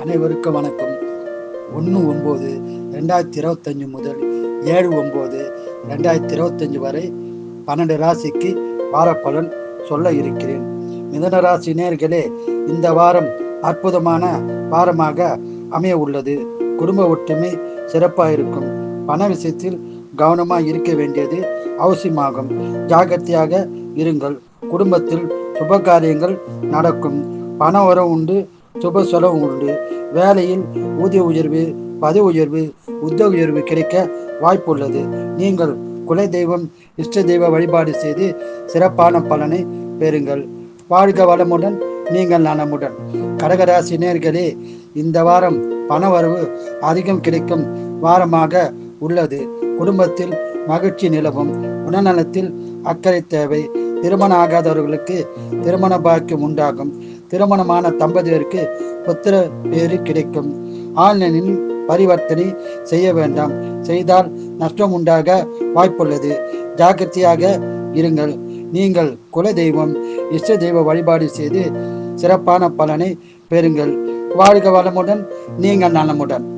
அனைவருக்கும் வணக்கம். ஒன்று ஒம்பது ரெண்டாயிரத்தி இருபத்தஞ்சு முதல் ஏழு ஒம்பது ரெண்டாயிரத்தி இருபத்தஞ்சு வரை பன்னெண்டு ராசிக்கு வாரப்பலன் சொல்ல இருக்கிறேன். மிதன ராசி நேர்களே இந்த வாரம் அற்புதமான வாரமாக அமைய உள்ளது. குடும்ப ஒற்றுமை சிறப்பாக இருக்கும். பண விஷயத்தில் கவனமாக இருக்க வேண்டியது அவசியமாகும். ஜாகிரதையாக இருங்கள். குடும்பத்தில் சுப காரியங்கள் நடக்கும். பண உறவு உண்டு. சுப செலவு உண்டு. வேலையில் ஊதிய உயர்வு பதவி உயர்வு உத்தியோக உயர்வு கிடைக்க வாய்ப்புள்ளது நீங்கள் குல தெய்வம் இஷ்ட தெய்வ வழிபாடு செய்து சிறப்பான பலனை பெறுங்கள். வாழ்க வளமுடன் நீங்கள் நலமுடன். கடகராசி நேர்களே இந்த வாரம் பண வரவு அதிகம் கிடைக்கும் வாரமாக உள்ளது. குடும்பத்தில் மகிழ்ச்சி நிலவும். உடல்நலத்தில் அக்கறை தேவை. திருமணம் ஆகாதவர்களுக்கு திருமண பாக்கியம் உண்டாகும். திருமணமான தம்பதியருக்கு புத்திர பேறு கிடைக்கும். ஆன்லைனில் பரிவர்த்தனை செய்ய வேண்டாம். செய்தால் நஷ்டம் உண்டாக வாய்ப்புள்ளது. ஜாக்கிரதையாக இருங்கள். நீங்கள் குல தெய்வம் இஷ்ட தெய்வ வழிபாடு செய்து சிறப்பான பலனை பெறுங்கள். வாழ்க வளமுடன் நீங்கள் நலமுடன்.